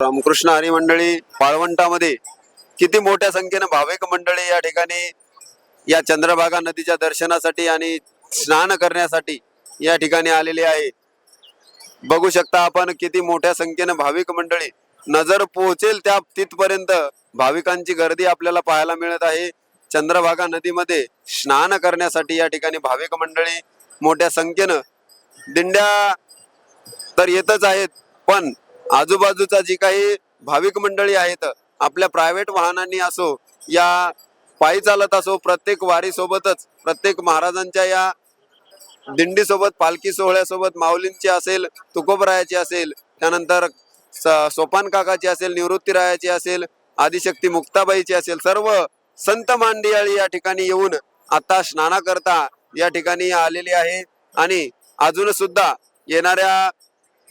रामकृष्ण हरी मंडळी पाळवंटामध्ये किती मोठ्या संख्येनं भाविक मंडळी या ठिकाणी या चंद्रभागा नदीच्या दर्शनासाठी आणि स्नान करण्यासाठी या ठिकाणी आलेले आहे. बघू शकता आपण किती मोठ्या संख्येनं भाविक मंडळी नजर पोहोचेल त्या तिथपर्यंत भाविकांची गर्दी आपल्याला पाहायला मिळत आहे. चंद्रभागा नदीमध्ये स्नान करण्यासाठी या ठिकाणी भाविक मंडळी मोठ्या संख्येनं दिंड्या तर येतच आहेत पण आजूबाजूचा जी काही भाविक मंडळी आहेत आपल्या प्रायव्हेट वाहनांनी असो या पायी चालत असो प्रत्येक वारीसोबतच प्रत्येक महाराजांच्या या दिंडीसोबत पालखी सोहळ्यासोबत माऊलींची असेल तुकोबरायाची असेल त्यानंतर स- सोपान काकाची असेल निवृत्तीरायाची असेल आदिशक्ती मुक्ताबाईची असेल सर्व संत मांडियाळी या ठिकाणी येऊन आता स्नाना करता या ठिकाणी आलेली आहे. आणि अजून सुद्धा येणाऱ्या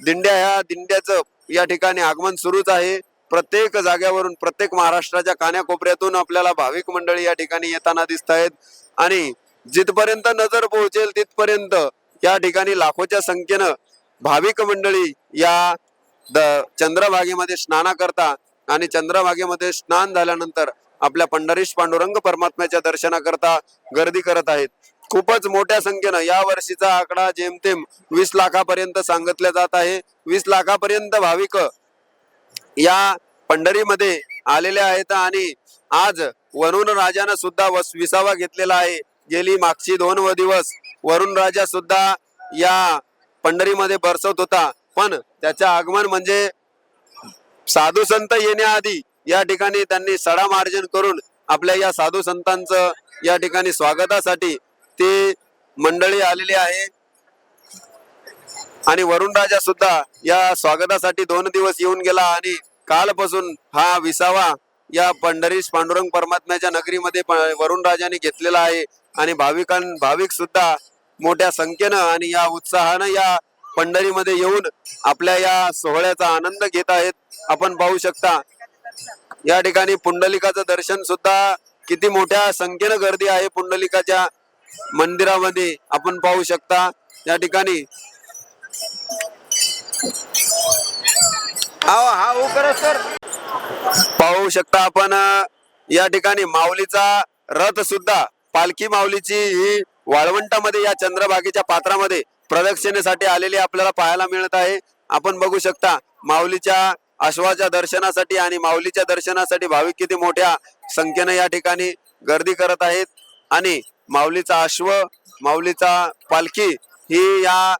दिंड्या ह्या दिंड्याचं या ठिकाणी आगमन सुरूच आहे. प्रत्येक जाग्यावरून प्रत्येक महाराष्ट्राच्या कान्याकोपऱ्यातून आपल्याला भाविक मंडळी या ठिकाणी येताना दिसत आहेत. आणि जिथपर्यंत नजर पोहोचेल तिथपर्यंत या ठिकाणी लाखोच्या संख्येनं भाविक मंडळी या द चंद्रभागेमध्ये स्नाना करता आणि चंद्रभागेमध्ये स्नान झाल्यानंतर आपल्या पंढरीश पांडुरंग परमात्म्याच्या दर्शनाकरता गर्दी करत आहेत. खूपच मोठ्या संख्येनं या वर्षीचा आकडा जेमतेम वीस लाखापर्यंत सांगितला जात आहे. वीस लाखापर्यंत भाविक या पंढरीमध्ये आलेले आहेत आणि आज वरुण राजानं सुद्धा वस विसावा घेतलेला आहे. गेली मागची दोन व दिवस वरुण राजा सुद्धा या पंढरीमध्ये बरसवत होता. पण त्याचे आगमन म्हणजे साधू संत येण्याआधी या ठिकाणी त्यांनी सडा मार्जन करून आपल्या या साधू संतांचं या ठिकाणी स्वागतासाठी ते मंडळी आलेली आहे. आणि वरुण राजा सुद्धा या स्वागतासाठी दोन दिवस येऊन गेला आणि कालपासून हा विसावा या पंढरीश पांडुरंग परमात्म्याच्या नगरीमध्ये वरुण राजाने घेतलेला आहे. आणि भाविकां भाविक सुद्धा मोठ्या संख्येनं आणि या उत्साहानं या पंढरीमध्ये येऊन आपल्या या सोहळ्याचा आनंद घेत आहेत. आपण पाहू शकता या ठिकाणी पुंडलिकाचं दर्शन सुद्धा किती मोठ्या संख्येनं गर्दी आहे पुंडलिकाच्या. मंदिरामध्ये आपण पाहू शकता या ठिकाणी. हा करा सर. पाहू शकता आपण या ठिकाणी माऊलीचा रथ सुद्धा पालखी माऊलीची ही वाळवंटामध्ये या चंद्रभागेच्या पात्रामध्ये प्रदक्षिणेसाठी आलेली आपल्याला पाहायला मिळत आहे. आपण बघू शकता माऊलीच्या अश्वाच्या दर्शनासाठी आणि माऊलीच्या दर्शनासाठी भाविक किती मोठ्या संख्येने या ठिकाणी गर्दी करत आहेत. आणि माऊलीचा अश्व माऊलीचा पालखी ही या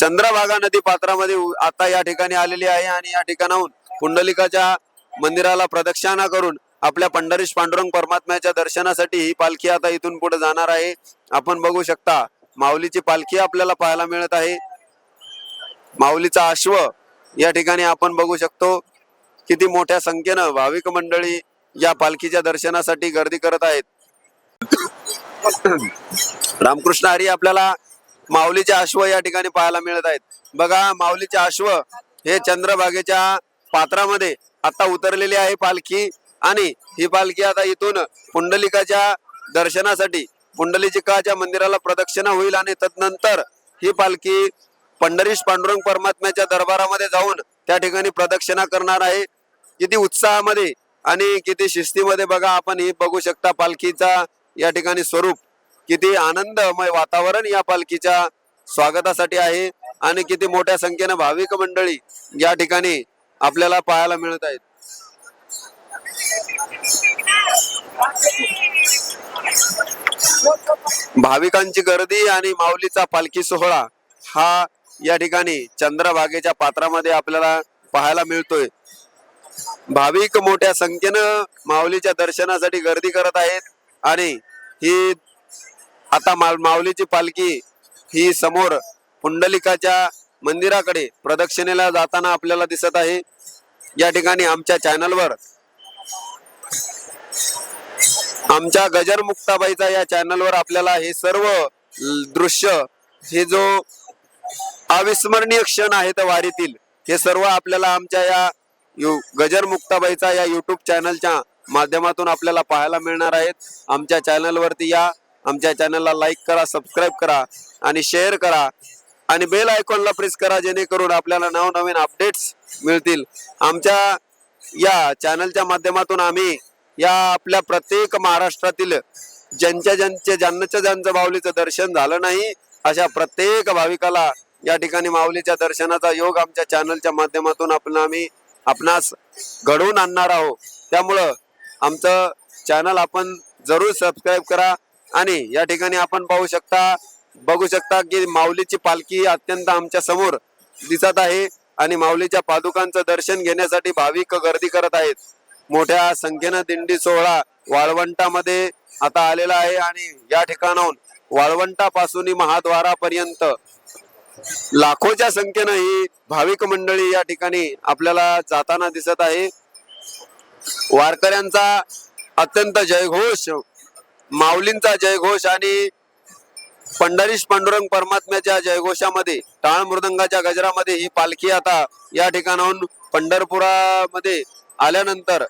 चंद्रभागा नदी पात्रामध्ये आता या ठिकाणी आलेली आहे आणि या ठिकाणाहून पुंडलिकाच्या मंदिराला प्रदक्षिणा करून आपल्या पंढरीश पांडुरंग परमात्म्याच्या दर्शनासाठी ही पालखी आता इथून पुढे जाणार आहे. आपण बघू शकता माऊलीची पालखी आपल्याला पाहायला मिळत आहे. माऊलीचा अश्व या ठिकाणी आपण बघू शकतो. किती मोठ्या संख्येनं भाविक मंडळी या पालखीच्या दर्शनासाठी गर्दी करत आहेत. रामकृष्ण हरी आपल्याला माऊलीचे अश्व या ठिकाणी पाहायला मिळत आहेत. बघा माऊलीचे अश्व हे चंद्रभागेच्या पात्रामध्ये आता उतरलेली आहे पालखी. आणि ही पालखी आता इथून पुंडलिकाच्या दर्शनासाठी पुंडलिकाच्या मंदिराला प्रदक्षिणा होईल आणि तदनंतर ही पालखी पंढरीश पांडुरंग परमात्म्याच्या दरबारामध्ये जाऊन त्या ठिकाणी प्रदक्षिणा करणार आहे. किती उत्साहामध्ये आणि किती शिस्तीमध्ये बघा आपण ही बघू शकता पालखीचा या ठिकाणी स्वरूप किती आनंदमय वातावरण या पालखीच्या स्वागतासाठी आहे आणि किती मोठ्या संख्येनं भाविक मंडळी या ठिकाणी आपल्याला पाहायला मिळत आहेत. भाविकांची गर्दी आणि माऊलीचा पालखी सोहळा हा या ठिकाणी चंद्रभागेच्या पात्रामध्ये आपल्याला पाहायला मिळतोय. भाविक मोठ्या संख्येनं माऊलीच्या दर्शनासाठी गर्दी करत आहेत. आणि ही आता मा- माऊलीची पालखी ही समोर पुंडलिकाच्या मंदिराकडे प्रदक्षिणेला जाताना आपल्याला दिसत आहे. या ठिकाणी आमच्या चॅनलवर आमच्या गजर मुक्ताबाईचा या चॅनलवर आपल्याला हे सर्व दृश्य हे जो अविस्मरणीय क्षण आहेत वारीतील हे सर्व आपल्याला आमच्या या गजर मुक्ताबाईचा या युट्यूब चॅनलच्या माध्यमातून आपल्याला पाहायला मिळणार आहेत. आमच्या चॅनलवरती या. आमच्या चॅनलला लाईक करा सबस्क्राईब करा आणि शेअर करा. आणि बेल आयकॉनला प्रेस करा जेणेकरून आपल्याला नवनवीन अपडेट्स मिळतील. आमच्या या चॅनलच्या माध्यमातून आम्ही या आपल्या प्रत्येक महाराष्ट्रातील ज्यांच्या ज्यांच्या ज्यांच्या ज्यांचं माऊलीचं दर्शन झालं नाही अशा प्रत्येक भाविकाला या ठिकाणी माऊलीच्या दर्शनाचा योग आमच्या चॅनलच्या माध्यमातून आपण आम्ही आपणास घडवून आणणार आहोत. त्यामुळं आमचं चॅनल आपण जरूर सबस्क्राईब करा आणि या ठिकाणी आपण पाहू शकता बघू शकता की माऊलीची पालखी अत्यंत आमच्यासमोर दिसत आहे आणि माऊलीच्या पादुकांचं दर्शन घेण्यासाठी भाविक गर्दी करत आहेत. मोठ्या संख्येनं दिंडी सोहळा वाळवंटामध्ये आता आलेला आहे आणि या ठिकाणाहून वाळवंटापासून महाद्वारापर्यंत लाखोच्या संख्येनं ही भाविक मंडळी या ठिकाणी आपल्याला जाताना दिसत आहे. वारकऱ्यांचा अत्यंत जयघोष माऊलींचा जयघोष आणि पंढरीश पांडुरंग परमात्म्याच्या जयघोषामध्ये टाळ मृदंगाच्या गजरामध्ये ही पालखी आता या ठिकाणाहून पंढरपुरामध्ये आल्यानंतर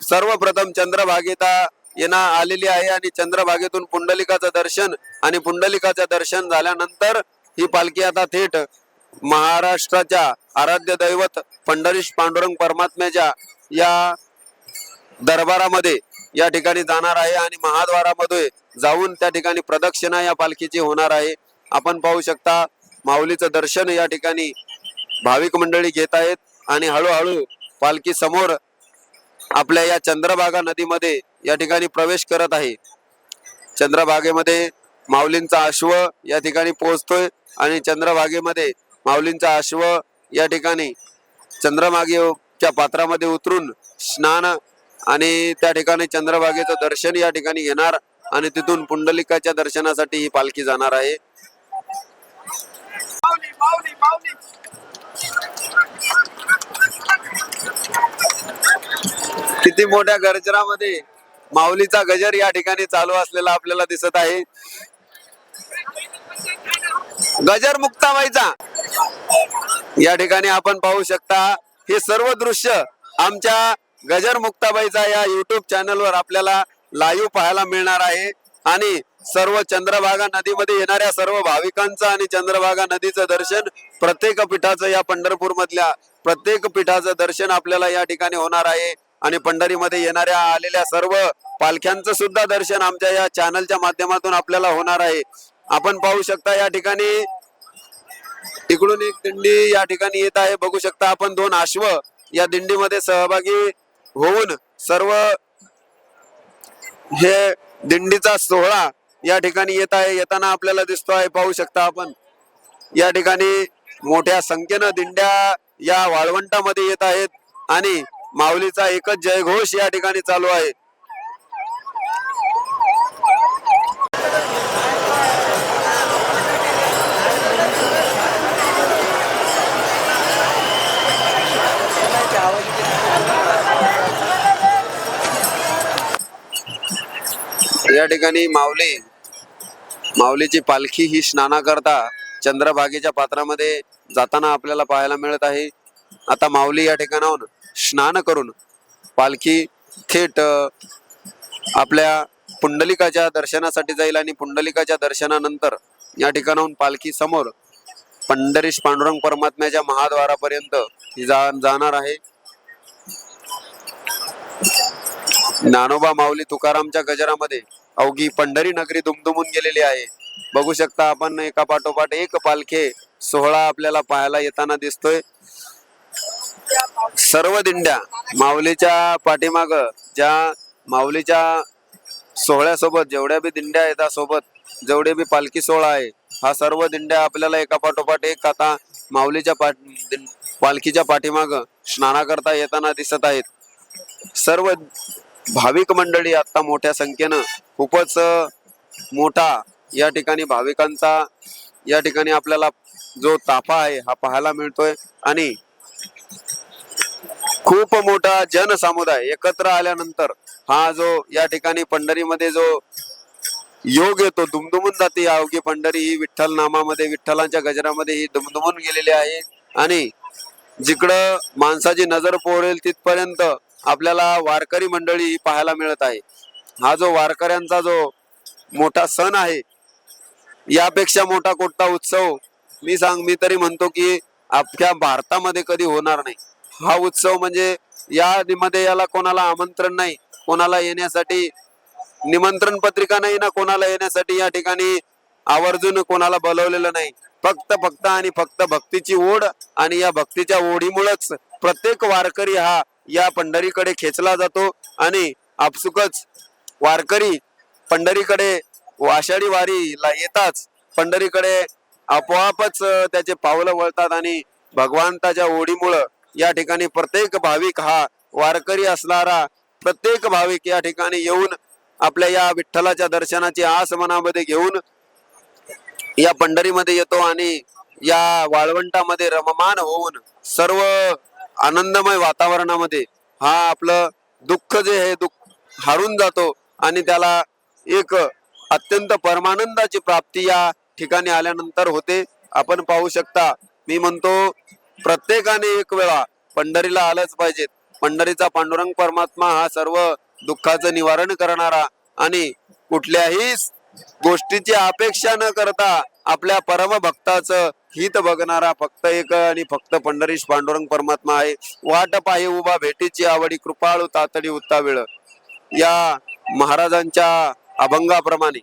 सर्वप्रथम चंद्रभागेता येणा आलेली आहे आणि चंद्रभागेतून पुंडलिकाचं दर्शन आणि पुंडलिकाचं दर्शन झाल्यानंतर ही पालखी आता थेट महाराष्ट्राच्या आराध्य दैवत पंढरीश पांडुरंग परमात्म्याच्या या दरबारामध्ये या ठिकाणी जाणार आहे आणि महाद्वारामध्ये जाऊन त्या ठिकाणी प्रदक्षिणा या पालखीची होणार आहे. आपण पाहू शकता माऊलीचं दर्शन या ठिकाणी भाविक मंडळी घेत आहेत आणि हळूहळू पालखी समोर आपल्या या चंद्रभागा नदीमध्ये या ठिकाणी प्रवेश करत आहे. चंद्रभागेमध्ये माऊलींचा अश्व या ठिकाणी पोहोचतोय आणि चंद्रभागेमध्ये माऊलींचा अश्व या ठिकाणी चंद्रभागेच्या पात्रामध्ये उतरून स्नान आणि त्या ठिकाणी चंद्रभागेचं दर्शन या ठिकाणी घेणार आणि तिथून पुंडलिकाच्या दर्शनासाठी ही पालखी जाणार आहे. किती मोठ्या गजरामध्ये माऊलीचा गजर या ठिकाणी चालू असलेला आपल्याला दिसत आहे. गजर मुक्ताबाईचा या ठिकाणी आपण पाहू शकता हे सर्व दृश्य आमच्या गजर मुक्ताबाईचा या युट्यूब चॅनलवर आपल्याला लाईव्ह पाहायला मिळणार आहे. आणि सर्व चंद्रभागा नदीमध्ये येणाऱ्या सर्व भाविकांचं आणि चंद्रभागा नदीचं दर्शन प्रत्येक पीठाचं या पंढरपूर मधल्या प्रत्येक पीठाचं दर्शन आपल्याला या ठिकाणी होणार आहे. आणि पंढरीमध्ये येणाऱ्या आलेल्या सर्व पालख्यांचं सुद्धा दर्शन आमच्या या चॅनलच्या माध्यमातून आपल्याला होणार आहे. आपण पाहू शकता या ठिकाणी इकडून एक दिंडी या ठिकाणी येत आहे. बघू शकता आपण दोन अश्व या दिंडीमध्ये सहभागी होऊन सर्व हे दिंडीचा सोहळा या ठिकाणी येत आहे येताना आपल्याला दिसतो आहे पाहू शकता आपण. या ठिकाणी मोठ्या संख्येनं दिंड्या या वाळवंटामध्ये येत आहेत आणि माऊलीचा एकच जयघोष या ठिकाणी चालू आहे. या ठिकाणी माऊली माऊलीची पालखी ही स्नाना करता चंद्रभागेच्या पात्रामध्ये जाताना आपल्याला पाहायला मिळत आहे. आता माऊली या ठिकाणाहून स्नान करून पालखी थेट आपल्या पुंडलिकाच्या दर्शनासाठी जाईल आणि पुंडलिकाच्या दर्शनानंतर या ठिकाणाहून पालखी समोर पंढरीश पांडुरंग परमात्म्याच्या महाद्वारापर्यंत ही जा जाणार आहे. ज्ञानोबा माऊली तुकारामच्या गजरामध्ये अवघी पंढरी नगरी दुमदुमून गेलेली आहे. बघू शकता आपण एका पाठोपाठ एक पालखे सोहळा आपल्याला पाहायला येताना दिसतोय. सर्व दिंड्या माऊलीच्या पाठीमाग ज्या माऊलीच्या सोहळ्यासोबत जेवढ्या बी दिंड्या येतात सोबत जेवढे बी पालखी सोहळा आहे हा सर्व दिंड्या आपल्याला एका पाठोपाठ एक आता माऊलीच्या पाठ पालखीच्या पाठीमाग स्नाना करता येताना दिसत आहेत. सर्व भाविक मंडळी आता मोठ्या संख्येनं खूपच मोठा या ठिकाणी भाविकांचा या ठिकाणी आपल्याला जो ताफा आहे हा पाहायला मिळतोय. आणि खूप मोठा जनसमुदाय एकत्र आल्यानंतर हा जो या ठिकाणी पंढरीमध्ये जो योग येतो दुमदुमून जाते या अवघी पंढरी ही विठ्ठल नामामध्ये विठ्ठलांच्या गजरामध्ये ही दुमदुमून गेलेली आहे. आणि जिकडं माणसाची नजर पोरेल तिथपर्यंत आपल्याला वारकरी मंडळी पाहायला मिळत आहे. हा जो वारकऱ्यांचा जो मोठा सण आहे यापेक्षा मोठा कोणता उत्सव मी सांग मी तरी म्हणतो की अख्ख्या भारतामध्ये कधी होणार नाही. हा उत्सव म्हणजे या मध्ये याला कोणाला आमंत्रण नाही कोणाला येण्यासाठी निमंत्रण पत्रिका नाही ना कोणाला येण्यासाठी या ठिकाणी आवर्जून कोणाला बोलवलेलं नाही. फक्त फक्त आणि फक्त भक्तीची ओढ आणि या भक्तीच्या ओढीमुळेच प्रत्येक वारकरी हा या पंढरीकडे खेचला जातो आणि आपसुकच वारकरी पंढरीकडे आषाढी वारीला येताच पंढरीकडे आपोआपच त्याचे पावलं वळतात आणि भगवंताच्या ओढीमुळं या ठिकाणी प्रत्येक भाविक हा वारकरी असणारा प्रत्येक भाविक या ठिकाणी येऊन आपल्या या विठ्ठलाच्या दर्शनाची आस मनामध्ये घेऊन या पंढरीमध्ये येतो आणि या वाळवंटामध्ये रममान होऊन सर्व आनंदमय वातावरणामध्ये हा आपलं दुःख जे हे दुःख हारून जातो आणि त्याला एक अत्यंत परमानंदाची प्राप्ती या ठिकाणी आल्यानंतर होते. आपण पाहू शकता मी म्हणतो प्रत्येकाने एक वेळा पंढरीला आलंच पाहिजेत पंढरीचा पांडुरंग परमात्मा हा सर्व दुःखाचं निवारण करणारा आणि कुठल्याही गोष्टीची अपेक्षा न करता आपल्या परमभक्ताचं हित बघणारा फक्त एक आणि फक्त पंढरीश पांडुरंग परमात्मा आहे. वाट पाहि उभा भेटीची आवडी कृपाळू तातडी उत्ता वेळ या महाराजांच्या अभंगाप्रमाणे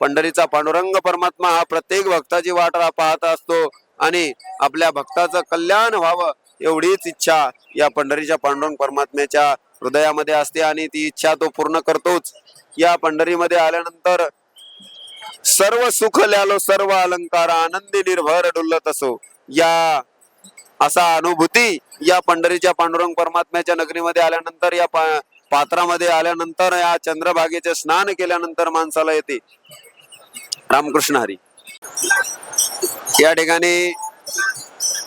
पंढरीचा पांडुरंग परमात्मा हा प्रत्येक भक्ताची वाट पाहत असतो आणि आपल्या भक्ताचं कल्याण व्हावं एवढीच इच्छा या पंढरीच्या पांडुरंग परमात्म्याच्या हृदयामध्ये असते आणि ती इच्छा तो पूर्ण करतोच. या पंढरीमध्ये आल्यानंतर सर्व सुख ल्यालो सर्व अलंकार आनंदी निर्भर डुलत असो. या असा अनुभूती या पंढरीच्या पांडुरंग परमात्म्याच्या नगरीमध्ये आल्यानंतर या पा- पात्रामध्ये आल्यानंतर या चंद्रभागेचे स्नान केल्यानंतर माणसाला येते. रामकृष्ण हरी. या ठिकाणी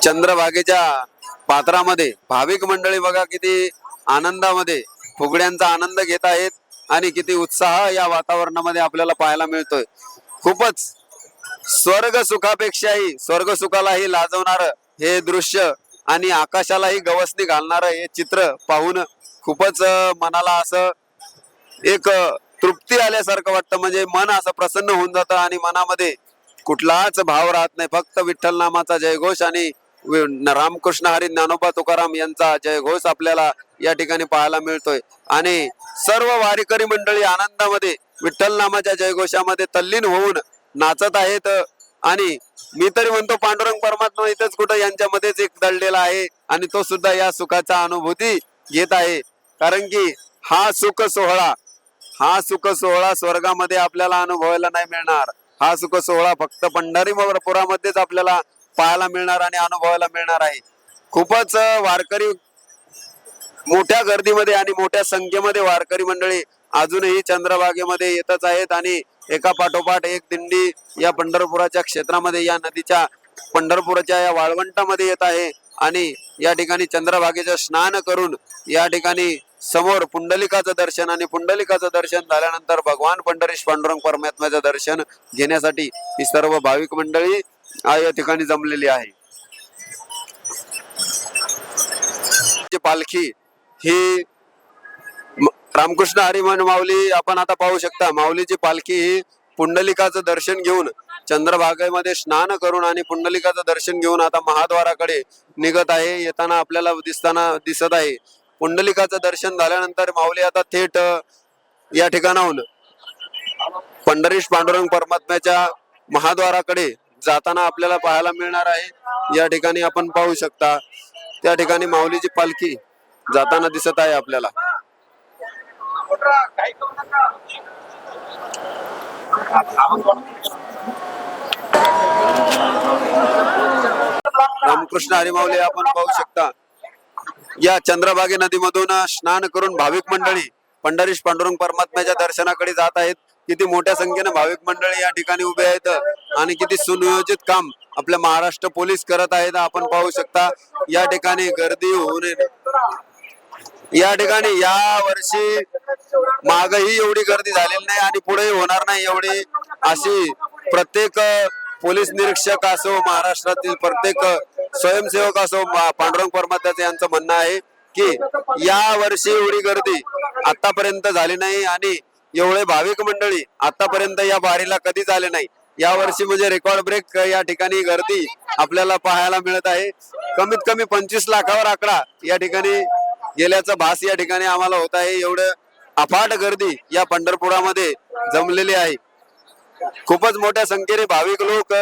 चंद्रभागेच्या पात्रामध्ये भाविक मंडळी बघा किती आनंदामध्ये फुगड्यांचा आनंद घेत आहेत आणि किती उत्साह या वातावरणामध्ये आपल्याला पाहायला मिळतोय. खूपच स्वर्ग सुखापेक्षाही स्वर्ग सुखालाही लाजवणार हे दृश्य आणि आकाशालाही गवसणी घालणार हे चित्र पाहून खूपच मनाला असं एक तृप्ती आल्यासारखं वाटतं. म्हणजे मन असं प्रसन्न होऊन जातं आणि मनामध्ये कुठलाच भाव राहत नाही. फक्त विठ्ठल नामाचा जयघोष आणि रामकृष्ण हरी ज्ञानोबा तुकाराम यांचा जयघोष आपल्याला या ठिकाणी पाहायला मिळतोय. आणि सर्व वारीकरी मंडळी आनंदामध्ये विठ्ठल नामाच्या जयघोषामध्ये तल्लीन होऊन नाचत आहेत. आणि मी तरी म्हणतो पांडुरंग परमात्मा इथंच कुठं यांच्यामध्येच एक दडलेला आहे. आणि तो सुद्धा या सुखाचा अनुभूती घेत आहे. कारण की हा सुख सोहळा हा सुख सोहळा स्वर्गामध्ये आपल्याला अनुभवायला नाही मिळणार. हा सुख सोहळा फक्त पंढरी पुरामध्येच आपल्याला पाहायला मिळणार आणि अनुभवायला मिळणार आहे. खूपच वारकरी मोठ्या गर्दीमध्ये आणि मोठ्या संख्येमध्ये वारकरी मंडळी अजूनही चंद्रभागेमध्ये येतच आहेत आणि एका पाठोपाठ एक दिंडी या पंढरपुराच्या क्षेत्रामध्ये या नदीच्या पंढरपुराच्या या वाळवंटामध्ये येत आहे आणि या ठिकाणी चंद्रभागेचं स्नान करून या ठिकाणी समोर पुंडलिकाचं दर्शन आणि पुंडलिकाचं दर्शन झाल्यानंतर भगवान पंढरीश पांडुरंग परमात्म्याचं दर्शन घेण्यासाठी ही सर्व भाविक मंडळी या ठिकाणी जमलेली आहे. पालखी ही रामकृष्ण हरिमन माऊली आपण आता पाहू शकता माऊलीची पालखी ही पुंडलिकाचं दर्शन घेऊन चंद्रभागेमध्ये स्नान करून आणि पुंडलिकाचं दर्शन घेऊन आता महाद्वाराकडे निघत आहे. येताना आपल्याला दिसताना दिसत आहे. पुंडलिकाचं दर्शन झाल्यानंतर माऊली आता थेट या ठिकाणाहून पंढरीश पांडुरंग परमात्म्याच्या महाद्वाराकडे जाताना आपल्याला पाहायला मिळणार आहे. या ठिकाणी आपण पाहू शकता त्या ठिकाणी माऊलीची पालखी जाताना दिसत आहे आपल्याला. रामकृष्ण हरिमावले आपण पाहू शकता. या चंद्रभागे नदीमधून स्नान करून भाविक मंडळी पंढरीश पांडुरंग परमात्म्याच्या दर्शनाकडे जात आहेत. किती मोठ्या संख्येने भाविक मंडळी या ठिकाणी उभे आहेत आणि किती सुनियोजित काम आपल्या महाराष्ट्र पोलीस करत आहेत. आपण पाहू शकता या ठिकाणी गर्दी होऊ नये. या ठिकाणी या वर्षी मागही एवढी गर्दी झालेली नाही आणि पुढे होणार नाही एवढी अशी प्रत्येक पोलीस निरीक्षक असो महाराष्ट्रातील प्रत्येक स्वयंसेवक असो पांडुरंग परमात्याचं यांचं म्हणणं आहे की या वर्षी एवढी गर्दी आतापर्यंत झाली नाही आणि एवढे भाविक मंडळी आतापर्यंत या बारीला कधीच आले नाही. या वर्षी म्हणजे रेकॉर्ड ब्रेक या ठिकाणी गर्दी आपल्याला पाहायला मिळत आहे. कमीत कमी पंचवीस लाखावर आकडा या ठिकाणी गेल्याचा भास या ठिकाणी आम्हाला होत आहे. एवढं अफाट गर्दी या पंढरपुरामध्ये जमलेली आहे. खूपच मोठ्या संख्येने भाविक लोक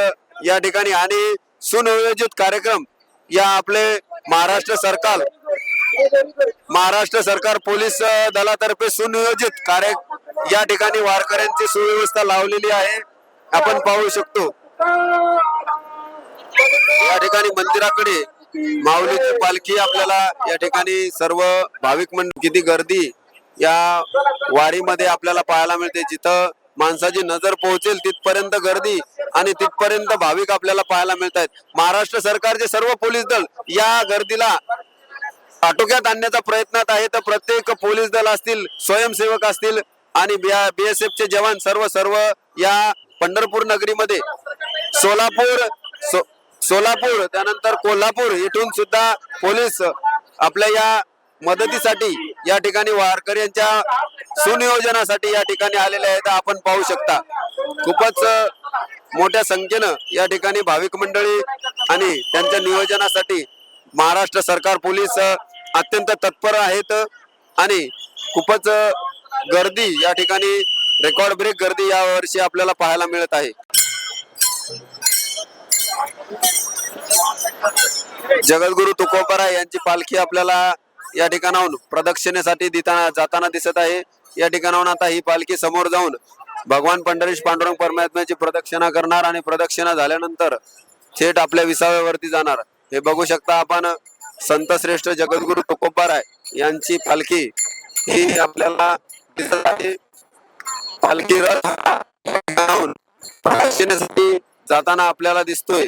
या ठिकाणी आणि सुनियोजित कार्यक्रम या आपले महाराष्ट्र सरकार महाराष्ट्र सरकार पोलीस दलातर्फे सुनियोजित कार्य या ठिकाणी वारकऱ्यांची सुव्यवस्था लावलेली आहे. आपण पाहू शकतो. या ठिकाणी मंदिराकडे माऊलीची पालखी आपल्याला या ठिकाणी सर्व भाविक मंडळ किती गर्दी या वारीमध्ये आपल्याला पाहायला मिळते. जिथं माणसाची नजर पोहोचेल तिथपर्यंत गर्दी आणि तिथपर्यंत भाविक आपल्याला पाहायला मिळत आहेत महाराष्ट्र सरकारचे सर्व पोलीस दल या गर्दीला आटोक्यात आणण्याचा प्रयत्नात आहे. तर प्रत्येक पोलीस दल असतील स्वयंसेवक असतील आणि बीएसएफ चे जवान सर्व सर्व या पंढरपूर नगरीमध्ये सोलापूर सो- सोलापूर त्यानंतर कोल्हापूर येथून सुद्धा पोलीस आपल्या या मदतीसाठी या ठिकाणी वारकऱ्यांच्या सुनियोजनासाठी या ठिकाणी आलेले आहेत. आपण पाहू शकता खूपच मोठ्या संख्येनं या ठिकाणी भाविक मंडळी आणि त्यांच्या नियोजनासाठी महाराष्ट्र सरकार पोलीस अत्यंत तत्पर आहेत आणि खूपच गर्दी या ठिकाणी रेकॉर्ड ब्रेक गर्दी या वर्षी आपल्याला पाहायला मिळत आहे. जगद्गुरु तुकोबारा यांची पालखी आपल्याला या ठिकाणाहून प्रदक्षिणेसाठी जाताना दिसत आहे. या ठिकाणाहून आता ही पालखी समोर जाऊन भगवान पंढरीश पांडुरंग परमात्म्याची प्रदक्षिणा करणार आणि प्रदक्षिणा झाल्यानंतर थेट आपल्या विसाव्यावरती जाणार. हे बघू शकता आपण संत श्रेष्ठ जगद्गुरु तुकोबाराय यांची पालखी ही आपल्याला दिसत आहे. पालखी रथ प्रदक्षिणेसाठी जाताना आपल्याला दिसतोय.